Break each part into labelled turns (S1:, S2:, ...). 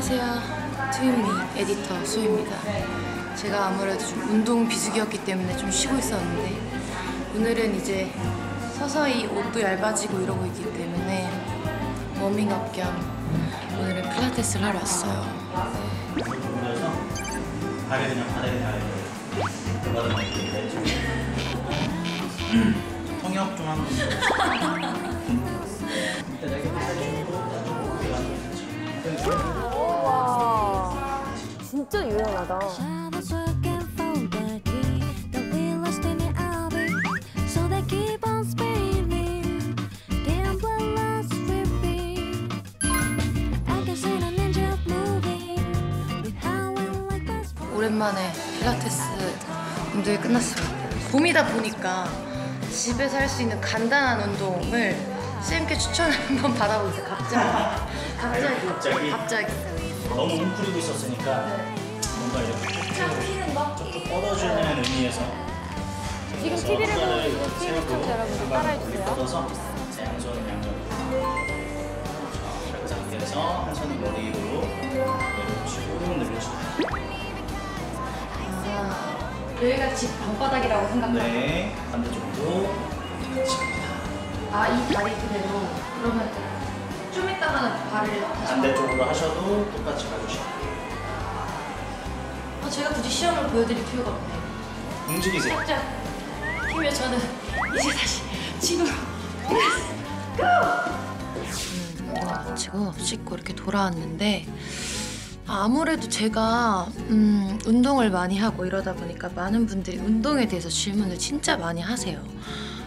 S1: 안녕하세요. 트윈미 에디터 수입니다. 제가 아무래도 좀 운동 비수기였기 때문에 좀 쉬고 있었는데 오늘은 이제 서서히 옷도 얇아지고 이러고 있기 때문에 워밍업 겸 오늘은 필라테스를 하러 왔어요.
S2: 발을 그냥 바닥에 이렇게 통역 좀 하면
S3: best friends.
S1: 오랜만에 필라테스 운동이 끝났어요. 봄이다 보니까 집에서 할 수 있는 간단한 운동을 쌤께 추천을 한번 받아보고 있어요. 갑자기. 갑자기.
S2: 갑자기?
S1: 갑자기.
S2: 너무 웅크리고 있었으니까 뭔가 이렇게 조금 뻗어주는 의미에서
S4: 지금 TV를 보고 계시는 TV 시청자 여러분들 따라해주세요.
S2: 뻗어서 양손 양쪽 그 상태에서 한 손은 머리 위로 내려주시고 늘려주고.
S1: 아, 여기가 집 방바닥이라고 생각하면
S2: 네 반대쪽으로. 같이 갑니다
S1: 아, 이 다리 그대로? 그러면 좀 이따가는 발을 다시
S2: 반대쪽으로 하셔도 똑같이 가주시고
S1: 아, 제가 굳이 시험을 보여드릴 필요가 없네요.
S2: 움직이세요
S1: 살짝 힘을 저는 이제 다시 집으로 음, 운동 마치고 씻고 이렇게 돌아왔는데 아무래도 제가 음, 운동을 많이 하고 이러다 보니까 많은 분들이 운동에 대해서 질문을 진짜 많이 하세요.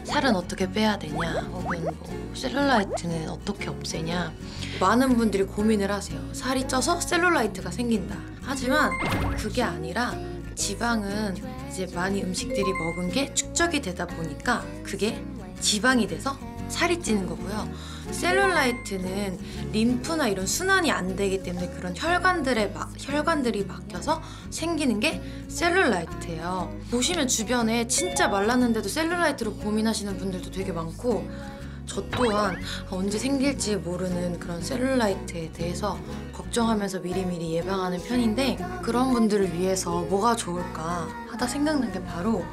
S1: 살은 어떻게 빼야 되냐, 혹은 뭐 셀룰라이트는 어떻게 없애냐. 많은 분들이 고민을 하세요. 살이 쪄서 셀룰라이트가 생긴다. 하지만 그게 아니라 지방은 이제 많이 음식들이 먹은 게 축적이 되다 보니까 그게 지방이 돼서 살이 찌는 거고요. 셀룰라이트는 림프나 이런 순환이 안 되기 때문에 그런 혈관들에 막 혈관들이 막혀서 생기는 게 셀룰라이트예요. 보시면 주변에 진짜 말랐는데도 셀룰라이트로 고민하시는 분들도 되게 많고 저 또한 언제 생길지 모르는 그런 셀룰라이트에 대해서 걱정하면서 미리미리 예방하는 편인데 그런 분들을 위해서 뭐가 좋을까 하다 생각난 게 바로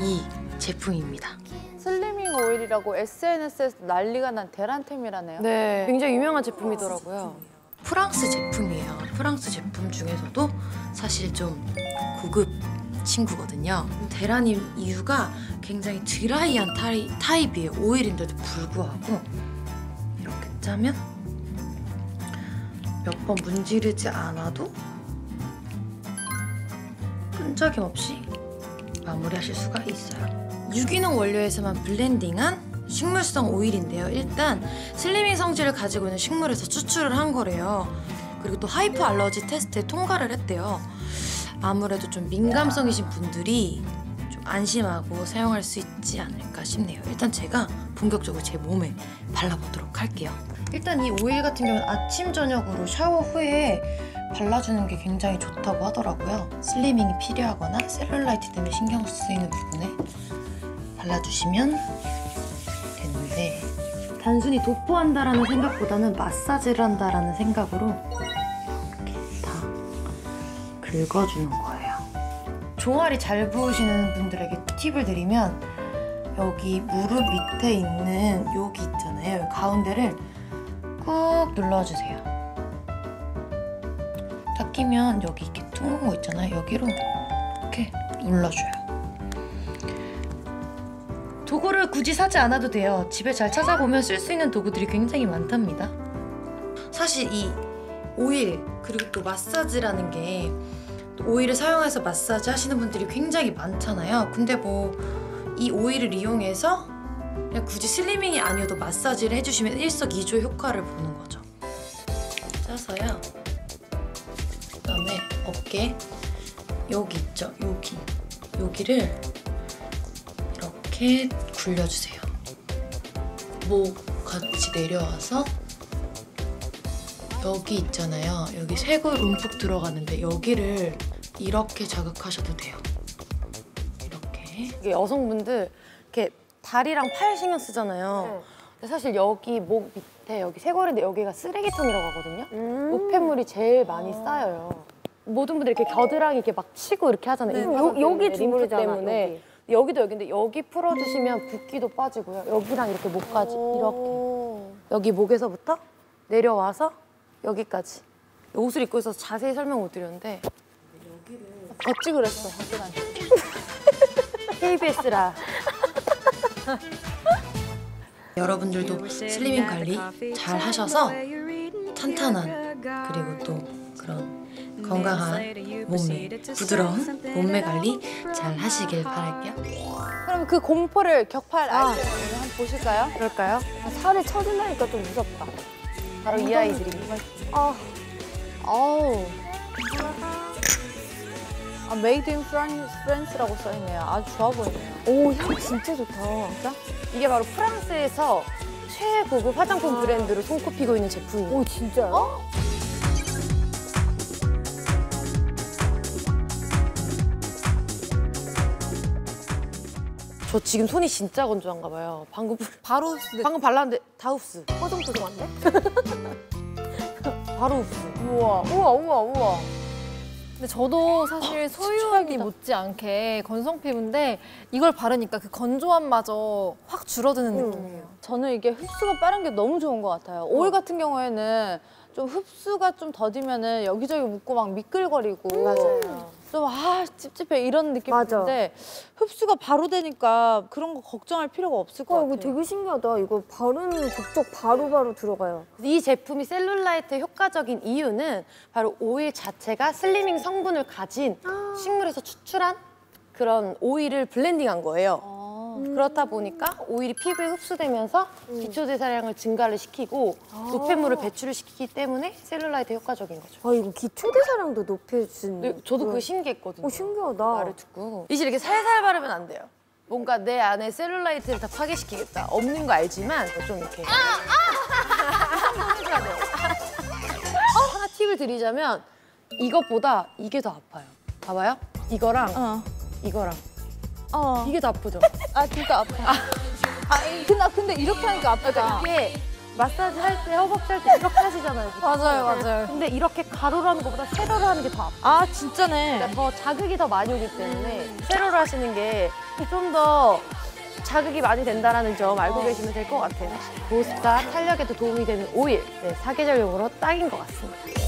S1: 이 제품입니다.
S4: 슬리밍 오일이라고 SNS에서 난리가 난 대란템이라네요.
S1: 네.
S4: 굉장히 유명한 제품이더라고요.
S1: 프랑스 제품이에요. 프랑스 제품 중에서도 사실 좀 고급 친구거든요. 대란인 이유가 굉장히 드라이한 타이, 타입이에요. 오일인데도 불구하고 이렇게 짜면 몇 번 문지르지 않아도 끈적임 없이 마무리하실 수가 있어요. 유기농 원료에서만 블렌딩한 식물성 오일인데요. 일단 슬리밍 성질을 가지고 있는 식물에서 추출을 한 거래요. 그리고 또 하이퍼 알러지 테스트에 통과를 했대요. 아무래도 좀 민감성이신 분들이 좀 안심하고 사용할 수 있지 않을까 싶네요. 일단 제가 본격적으로 제 몸에 발라보도록 할게요. 일단 이 오일 같은 경우는 아침 저녁으로 샤워 후에 발라주는 게 굉장히 좋다고 하더라고요. 슬리밍이 필요하거나 셀룰라이트 때문에 신경 쓰이는 부분에 발라주시면 되는데 단순히 도포한다라는 생각보다는 마사지를 한다라는 생각으로 이렇게 다 긁어주는 거예요. 종아리 잘 부으시는 분들에게 팁을 드리면 여기 무릎 밑에 있는 여기 있잖아요. 여기 가운데를 꾹 눌러주세요. 딱 끼면 여기 이렇게 둥근 거 있잖아요. 여기로 이렇게 눌러줘요. 굳이 사지 않아도 돼요. 집에 잘 찾아보면 쓸 수 있는 도구들이 굉장히 많답니다. 사실 이 오일 그리고 또 마사지라는 게 오일을 사용해서 마사지 하시는 분들이 굉장히 많잖아요. 근데 뭐 이 오일을 이용해서 굳이 슬리밍이 아니어도 마사지를 해주시면 일석이조 효과를 보는 거죠. 짜서요. 그다음에 어깨 여기 있죠. 여기 여기를 이렇게 굴려주세요. 목 같이 내려와서 여기 있잖아요. 여기 쇄골 움푹 들어가는데 여기를 이렇게 자극하셔도 돼요. 이렇게.
S4: 이게 여성분들 이렇게 다리랑 팔 신경 쓰잖아요.
S1: 근데 사실 여기 목 밑에 여기 쇄골인데 여기가 쓰레기통이라고 하거든요. 노폐물이 제일 많이 쌓여요. 모든 분들이 이렇게 겨드랑이 이렇게 막 치고 이렇게 하잖아요. 이
S4: 요- 여기
S1: 림프
S4: 주물이잖아,
S1: 때문에.
S4: 여기.
S1: 여기도 여기인데 여기 풀어주시면 붓기도 빠지고요. 여기랑 이렇게 목까지 이렇게. 여기 목에서부터 내려와서 여기까지. 옷을 입고 있어서 자세히 설명 못 드렸는데
S4: 어찌 그랬어.
S1: KBS라. 여러분들도 슬리밍 관리 잘 하셔서 탄탄한 그리고 또 그런 건강한 몸매, 부드러운 몸매 관리 잘 하시길 바랄게요.
S4: 그럼 그 공포를 격파할 아이들 한번 보실까요?
S1: 그럴까요?
S4: 살을 쳐준다니까 좀 무섭다.
S1: 바로 이 아이들입니다.
S4: 아, 아우. 아, Made in France, France라고 써있네요. 아주 좋아 보이네요. 오, 향 진짜 좋다. 진짜?
S1: 이게 바로 프랑스에서 최고급 화장품 브랜드로 손꼽히고 있는 제품이에요.
S4: 오, 진짜요?
S1: 저 지금 손이 진짜 건조한가 봐요. 방금
S4: 바로
S1: 방금 발랐는데 다 흡수.
S4: 뽀송뽀송한데?
S1: 바로 흡수.
S4: 우와, 우와, 우와, 우와.
S5: 근데 저도 사실 소유하기 못지않게 건성 피부인데 이걸 바르니까 그 건조함마저 확 줄어드는 느낌이에요.
S4: 저는 이게 흡수가 빠른 게 너무 좋은 것 같아요. 오일 같은 경우에는 좀 흡수가 좀 더디면은 여기저기 묻고 막 미끌거리고
S1: 맞아요.
S4: 좀아 찝찝해 이런 느낌인데 흡수가 바로 되니까 그런 거 걱정할 필요가 없을 것
S6: 어,
S4: 같아요.
S6: 이거 되게 신기하다. 이거 바르는 족족 바로바로 들어가요.
S1: 이 제품이 셀룰라이트에 효과적인 이유는 바로 오일 자체가 슬리밍 성분을 가진 식물에서 추출한 그런 오일을 블렌딩한 거예요. 그렇다 보니까 오일이 피부에 흡수되면서 기초 대사량을 증가를 시키고 노폐물을 배출을 시키기 때문에 셀룰라이트에 효과적인 거죠.
S6: 아, 이거 기초 대사량도 높여준.
S1: 네, 저도 그거 신기했거든요.
S6: 오, 신기하다.
S1: 말을 듣고 이제 이렇게 살살 바르면 안 돼요. 뭔가 내 안에 셀룰라이트를 다 파괴시키겠다. 없는 거 알지만 좀 이렇게 돼요. 어, 하나 팁을 드리자면 이것보다 이게 더 아파요. 봐봐요. 이거랑
S4: 어.
S1: 이거랑
S4: 어.
S1: 이게 더 아프죠.
S4: 아, 진짜 아파. 아, 근데, 근데 이렇게 하니까 아프다.
S1: 이게 마사지 할 때 허벅지 할 때 이렇게 하시잖아요. 보통.
S5: 맞아요, 맞아요.
S1: 근데 이렇게 가로로 하는 것보다 세로로 하는 게 더 아파.
S4: 아, 진짜네.
S1: 그러니까 더 자극이 더 많이 오기 때문에 세로로 하시는 게 좀 더 자극이 많이 된다는 점 알고 계시면 될 것 같아요. 보습과 탄력에도 도움이 되는 오일, 네, 사계절용으로 딱인 것 같습니다.